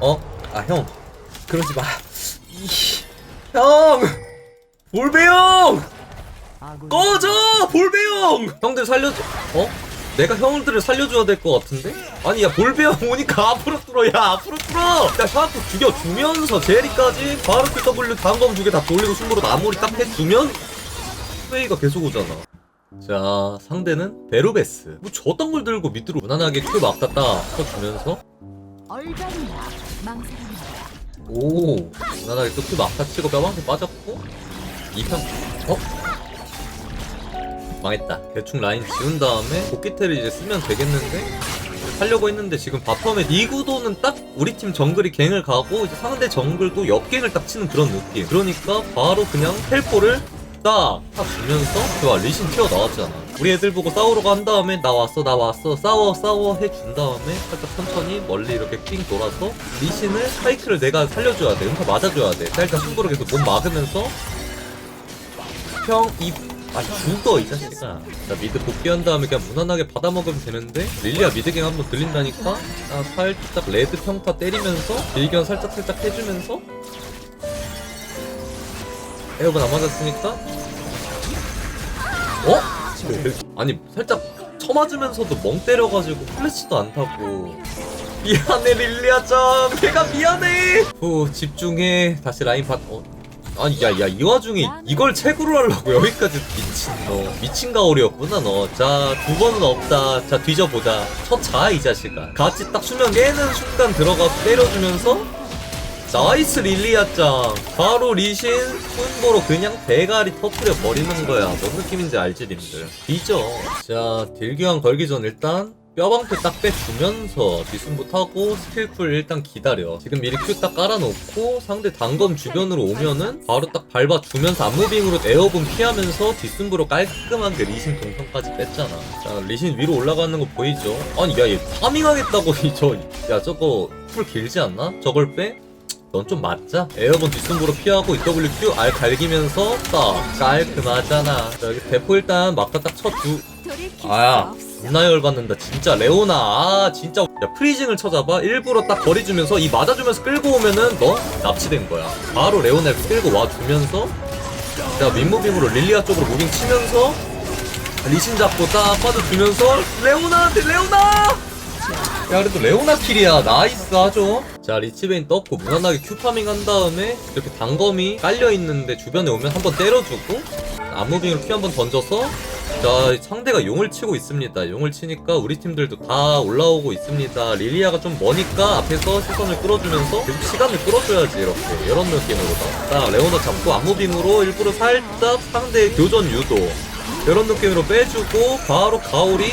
어? 아 형 그러지 마. 이, 형 볼배 형 꺼져 볼배 형. 형들 살려줘. 어? 내가 형들을 살려줘야 될 것 같은데? 아니 야 볼배 형 오니까 앞으로 뚫어 야 앞으로 뚫어 야 샤프 죽여주면서 제리까지 바로 QW 단검 두 개 다 돌리고 승부로 마무리 딱 해주면 페이가 계속 오잖아 자 상대는 베르베스 뭐 저딴 걸 들고 밑으로 무난하게 큐 막았다 쳐주면서 얼간이야. 망설임이야 오 무난하게 또큐 막타 치고 뼈방패 빠졌고? 2편 어? 망했다. 대충 라인 지운 다음에 복귀테를 이제 쓰면 되겠는데? 하려고 했는데 지금 바텀에 니구도는 딱 우리 팀 정글이 갱을 가고 이제 상대 정글도 옆갱을 딱 치는 그런 느낌. 그러니까 바로 그냥 텔포를 딱, 딱 주면서? 좋아 리신 튀어나왔잖아. 우리 애들 보고 싸우려고 한 다음에 나 왔어 나 왔어 싸워 싸워 해준 다음에 살짝 천천히 멀리 이렇게 삥 돌아서 리신을 스파이크를 내가 살려줘야 돼. 음파 맞아줘야 돼. 살짝 승부를 계속 못 막으면서 형이 아 죽어 이 자식아. 자 미드 복귀한 다음에 그냥 무난하게 받아먹으면 되는데 릴리아 미드갱 한번 들린다니까? 아 살짝 레드 평타 때리면서 빌견 살짝 살짝 해주면서 에어건 안 맞았으니까? 어? 아니 살짝 쳐맞으면서도 멍 때려가지고 플래시도 안 타고. 미안해 릴리아짱. 내가 미안해. 후 집중해. 다시 라인 받 어. 아니 야야 이 와중에 이걸 채굴을 하려고 여기까지 미친 너. 미친 가오리였구나 너자 두 번은 없다. 자 뒤져보자. 첫자 이 자식아. 같이 딱 수면 깨는 순간 들어가서 때려주면서 나이스 릴리아짱 바로 리신 순보로 그냥 대가리 터트려 버리는 거야 뭔 느낌인지 알지 님들 뒤져 자 딜교환 걸기 전 일단 뼈방패 딱 빼주면서 뒷순부 타고 스킬풀 일단 기다려 지금 미리 큐 딱 깔아놓고 상대 단검 주변으로 오면은 바로 딱 밟아주면서 안무빙으로 에어본 피하면서 뒷순부로 깔끔하게 리신 동선까지 뺐잖아 자 리신 위로 올라가는 거 보이죠? 아니 야얘 파밍하겠다고 이저 야 저거 풀 길지 않나? 저걸 빼? 넌 좀 맞자? 에어본 뒷승부로 피하고 EWQ R 갈기면서 딱 깔끔하잖아. 자 여기 대포 일단 막다 딱 쳐주 아야 존나 열받는다. 진짜 레오나. 아 진짜 야 프리징을 쳐잡아 일부러 딱 거리 주면서 이 맞아주면서 끌고 오면은 너 납치된 거야. 바로 레오나 끌고 와주면서. 자 민무빙으로 릴리아 쪽으로 무빙 치면서 리신 잡고 딱 빠져주면서 레오나한테 레오나 야 그래도 레오나 킬이야. 나이스 하죠 자 리치베인 떴고 무난하게 큐파밍 한 다음에 이렇게 단검이 깔려있는데 주변에 오면 한번 때려주고 암무빙으로 큐 한번 던져서 자 상대가 용을 치고 있습니다. 용을 치니까 우리 팀들도 다 올라오고 있습니다. 릴리아가 좀 머니까 앞에서 시선을 끌어주면서 계속 시간을 끌어줘야지 이렇게. 이런 느낌으로다. 자 레오나 잡고 암무빙으로 일부러 살짝 상대 교전 유도. 이런 느낌으로 빼주고 바로 가오리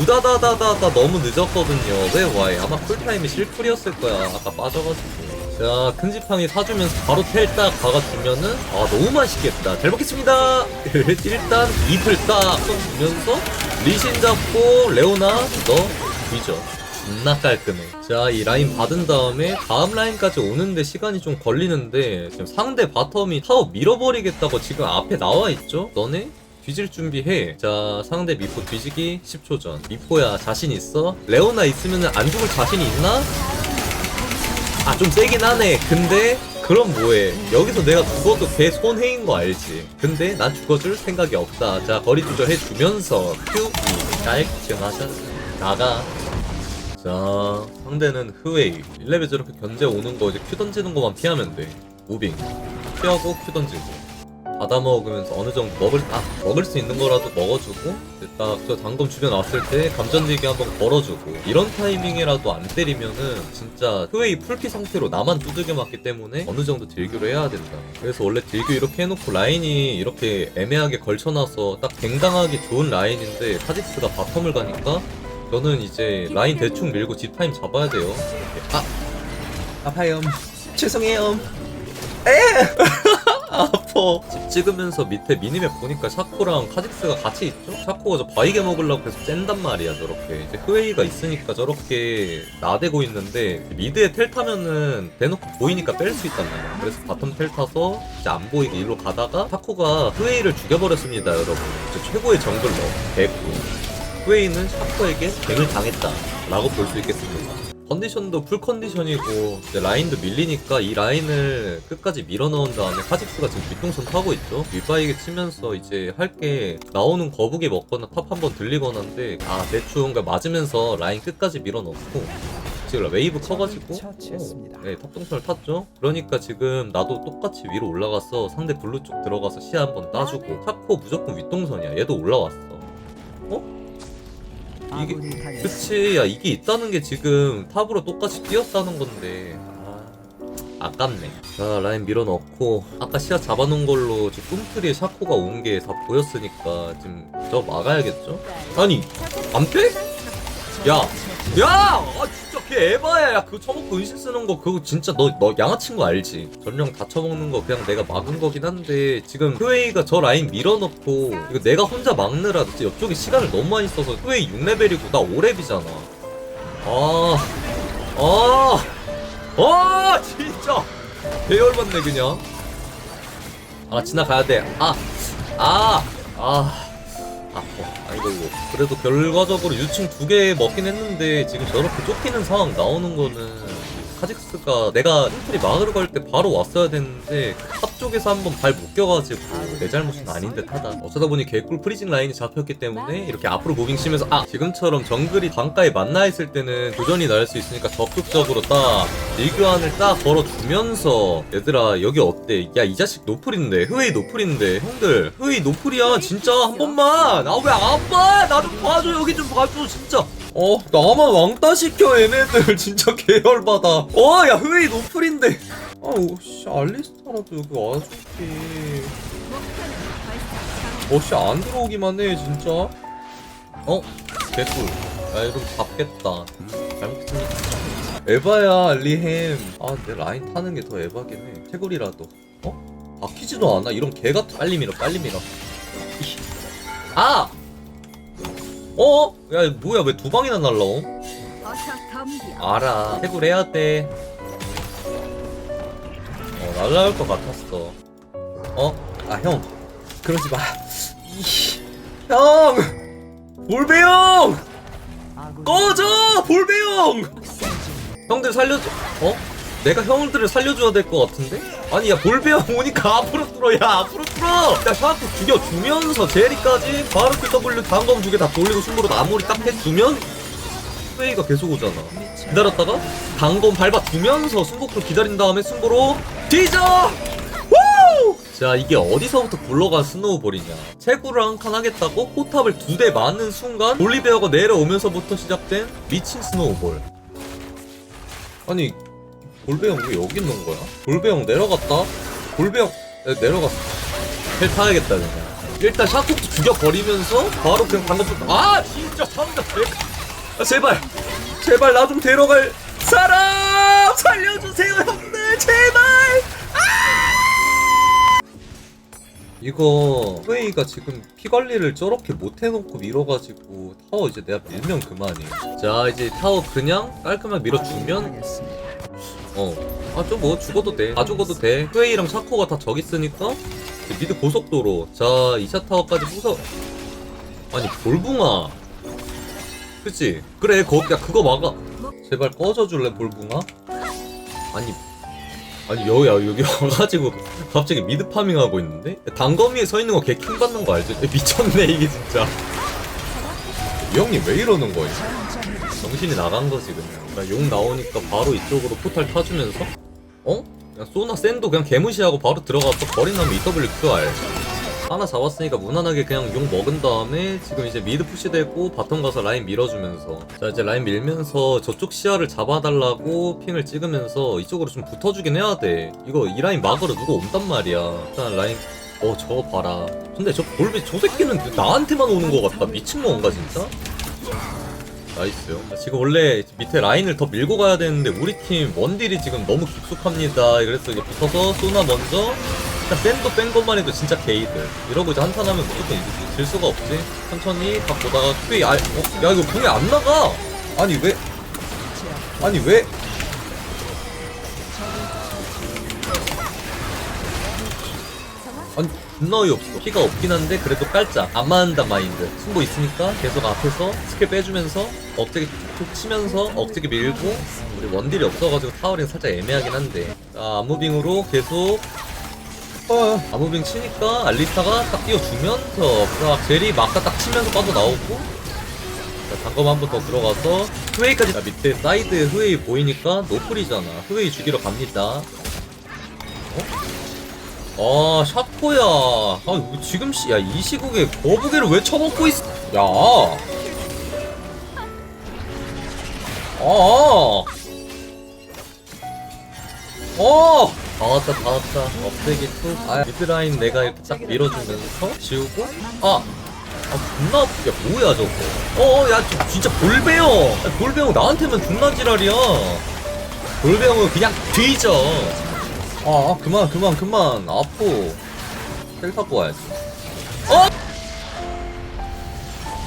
우다다다다다 너무 늦었거든요. 왜 와이? 아마 쿨타임이 실풀이었을 거야. 아까 빠져가지고. 자, 큰 지팡이 사주면서 바로 텔딱 박아주면은, 아, 너무 맛있겠다. 잘 먹겠습니다! 일단, 잎을 딱 써주면서, 리신 잡고, 레오나, 너, 뒤져. 존나 깔끔해. 자, 이 라인 받은 다음에 다음 라인까지 오는데 시간이 좀 걸리는데 지금 상대 바텀이 타워 밀어버리겠다고 지금 앞에 나와 있죠? 너네 뒤질 준비해. 자, 상대 미포 뒤지기 10초 전. 미포야, 자신 있어? 레오나 있으면 안 죽을 자신이 있나? 아, 좀 세긴 하네. 근데, 그럼 뭐해. 여기서 내가 죽어도 개 손해인 거 알지. 근데 난 죽어줄 생각이 없다. 자, 거리 조절해주면서 Q, E, 깔끔하셨어. 나가. 자, 상대는 흐웨이. 1레벨 저렇게 견제 오는 거 이제 큐 던지는 거만 피하면 돼. 무빙. 피하고 큐 던지고. 받아 먹으면서 어느 정도 먹을 아 먹을 수 있는 거라도 먹어주고 딱저 단검 주변 왔을 때 감전지기 한번 걸어주고 이런 타이밍이라도 안 때리면은 진짜 흐웨이 풀피 상태로 나만 두들겨 맞기 때문에 어느 정도 딜교를 해야 된다. 그래서 원래 딜교 이렇게 해놓고 라인이 이렇게 애매하게 걸쳐놔서 딱 갱당하기 좋은 라인인데 카직스가 바텀을 가니까 저는 이제 라인 대충 밀고 집 타임 잡아야 돼요. 아 아파요. 죄송해요. 아파. 집 찍으면서 밑에 미니맵 보니까 샤코랑 카직스가 같이 있죠? 샤코가 저 바이게 먹으려고 계속 짠단 말이야, 저렇게. 이제 흐웨이가 있으니까 저렇게 나대고 있는데, 미드에 텔 타면은 대놓고 보이니까 뺄 수 있단 말이야. 그래서 바텀 텔 타서 이제 안 보이게 일로 가다가 샤코가 흐웨이를 죽여버렸습니다, 여러분. 이제 최고의 정글러, 백구. 흐웨이는 샤코에게 갱을 당했다. 라고 볼 수 있겠습니다. 컨디션도 풀 컨디션이고 이제 라인도 밀리니까 이 라인을 끝까지 밀어넣은 다음에 카직스가 지금 뒷동선 타고 있죠. 윗바이게 치면서 이제 할 게 나오는 거북이 먹거나 탑한번 들리거나인데 아 대충 그러니까 맞으면서 라인 끝까지 밀어넣고 지금 웨이브 커가지고. 어, 네, 탑동선을 탔죠. 그러니까 지금 나도 똑같이 위로 올라가서 상대 블루 쪽 들어가서 시야 한번 따주고 차코 무조건 윗동선이야. 얘도 올라왔어 이게- 아군이 당했습니다. 그치 야 이게 있다는 게 지금 탑으로 똑같이 뛰었다는 건데 아, 아깝네 자 라인 밀어넣고 아까 시야 잡아놓은 걸로 지금 꿈틀이에 샤코가 온 게 다 보였으니까 지금 저 막아야겠죠? 아니 안 빼? 야! 야! 아 진짜 걔 에바야 야 그거 처먹고 은신 쓰는 거 그거 진짜 너, 너 양아친 거 알지? 전령 다 처먹는 거 그냥 내가 막은 거긴 한데 지금 흐웨이가 저 라인 밀어넣고 이거 내가 혼자 막느라 진짜 옆쪽에 시간을 너무 많이 써서 흐웨이 6레벨이고 나 5렙이잖아 아... 아... 아 진짜 배열받네 그냥 아 지나가야 돼 아 아! 아... 아파. 아이고 이거 그래도 결과적으로 유충 두 개 먹긴 했는데 지금 저렇게 쫓기는 상황 나오는 거는 카직스가 내가 팀플이 막으러 갈때 바로 왔어야 됐는데 탑 쪽에서 한번 발 묶여가지고 내 잘못은 아닌 듯하다. 어쩌다 보니 개꿀 프리징 라인이 잡혔기 때문에 이렇게 앞으로 무빙 치면서 아 지금처럼 정글이 강가에 만나 있을 때는 도전이 날 수 있으니까 적극적으로 딱 리그안을 딱 걸어주면서 얘들아 여기 어때? 야 이 자식 노플인데 흐웨이 노플인데 형들. 흐웨이 노플이야 진짜. 한 번만. 아 왜 안 봐? 나 좀 봐줘. 여기 좀 봐줘 진짜 어 나만 왕따 시켜 얘네들. 진짜 계열받아. 어야 흐웨이 노플인데. 아우씨 알리스타라도 여기 와줄게. 어씨 안 들어오기만 해 진짜. 어? 개꿀. 야 이러면 잡겠다. 잘 먹겠습니다. 에바야 리햄. 아 내 라인 타는 게 더 에바긴 해. 채굴이라도. 어? 바뀌지도 않아? 이런 개가 빨리 밀어 빨리 밀어. 아! 어? 야 뭐야 왜 두 방이나 날라옴? 알아 채굴 해야 돼 어, 날라올 것 같았어. 어? 아, 형. 그러지 마. 이, 형! 볼배 형! 아군이 꺼져! 볼배 형! 형들 살려줘. 어? 내가 형들을 살려줘야 될 것 같은데? 아니, 야, 형 오니까 앞으로 뚫어. 야, 앞으로 뚫어! 야, 샤크 죽여주면서 제리까지 바로 QW 단검 두 개 다 돌리고 숨으로 마무리 딱 해주면 스웨이가 계속 오잖아. 기다렸다가 단검 밟아두면서 순복도 기다린 다음에 순보로 뒤져! 우! 자 이게 어디서부터 굴러간 스노우볼이냐 채구를 한 칸 하겠다고 포탑을 두 대 맞는 순간 올리베어가 내려오면서부터 시작된 미친 스노우볼 아니 볼베형 왜 여기 있는 거야? 볼베형 내려갔다? 네, 내려갔어. 헬 타야겠다 그냥. 일단 샤코도 죽여버리면서 바로 그냥 방금 아 진짜 상자 아, 제발. 제발 나 좀 데려갈 사람 살려주세요 형들. 제발. 아! 이거 후웨이가 지금 피 관리를 저렇게 못 해놓고 밀어가지고 타워 이제 내가 밀면 그만이에요. 자 이제 타워 그냥 깔끔하게 밀어주면. 어 아 좀 뭐 죽어도 돼 다 죽어도 돼. 후웨이랑 샤코가 다 저기 있으니까 미드 고속도로. 자 2차 타워까지 부숴 아니 볼붕아. 그치? 그래 거기 야 그거 막아. 제발 꺼져줄래 볼붕아? 아니 아니 여기 여기 와가지고 갑자기 미드 파밍하고 있는데? 단검 위에 서 있는 거 개 킹 받는 거 알지? 미쳤네 이게 진짜 이 형님 왜 이러는 거예요? 정신이 나간 거지 그냥. 나용 나오니까 바로 이쪽으로 포탈 타주면서? 어? 그냥 소나 샌도 그냥 개무시하고 바로 들어가서 나면 EWQR 하나 잡았으니까 무난하게 그냥 용 먹은 다음에 지금 이제 미드 푸시 되고 바텀 가서 라인 밀어주면서. 자 이제 라인 밀면서 저쪽 시야를 잡아달라고 핑을 찍으면서 이쪽으로 좀 붙어주긴 해야 돼. 이거 이 라인 막으러 누가 온단 말이야. 일단 라인 어 저거 봐라 근데 저 볼비 저 새끼는 나한테만 오는 거 같다 미친 건가 진짜? 나이스요. 지금 원래 밑에 라인을 더 밀고 가야 되는데 우리 팀 원딜이 지금 너무 깊숙합니다. 그래서 이제 붙어서 쏘나 먼저 일단 샌도 뺀 것만 해도 진짜 게이들. 이러고 이제 한탄 하면 무조건. 질 수가 없지. 천천히 각 보다가 큐이 아, 어? 야 이거 궁이 안 나가. 아니 왜? 아니 왜? 아니 존나 어이없어 피가 없긴 한데 그래도 깔자. 안 맞는단 마인드. 승부 있으니까 계속 앞에서 스킬 빼주면서 억제기 툭툭 치면서 억제기 밀고 우리 원딜이 없어가지고 타워링 살짝 애매하긴 한데. 자 암무빙으로 계속 어, 암무빙 치니까 알리스타가 딱 띄워주면서 자 제리 마카 딱 치면서 빠져나오고. 자 단검 한 번 더 들어가서 후웨이까지. 자 밑에 사이드에 후웨이 보이니까 노플이잖아. 후웨이 죽이러 갑니다 아, 샤코야. 아, 지금 시, 야, 이 시국에 거북이를 왜 쳐먹고 있어? 야. 아. 어. 다 왔다, 다 왔다. 업데기 툭. 아, 미드라인 내가 이렇게 딱 밀어주면서 지우고. 아. 아, 존나, 야, 뭐야, 저거. 어, 야, 저, 진짜 볼배영. 야, 볼배영 나한테만 존나 지랄이야. 볼배영은 그냥 뒤져. 아, 아, 그만, 그만, 그만. 아프. 텔 타고 와야지. 어?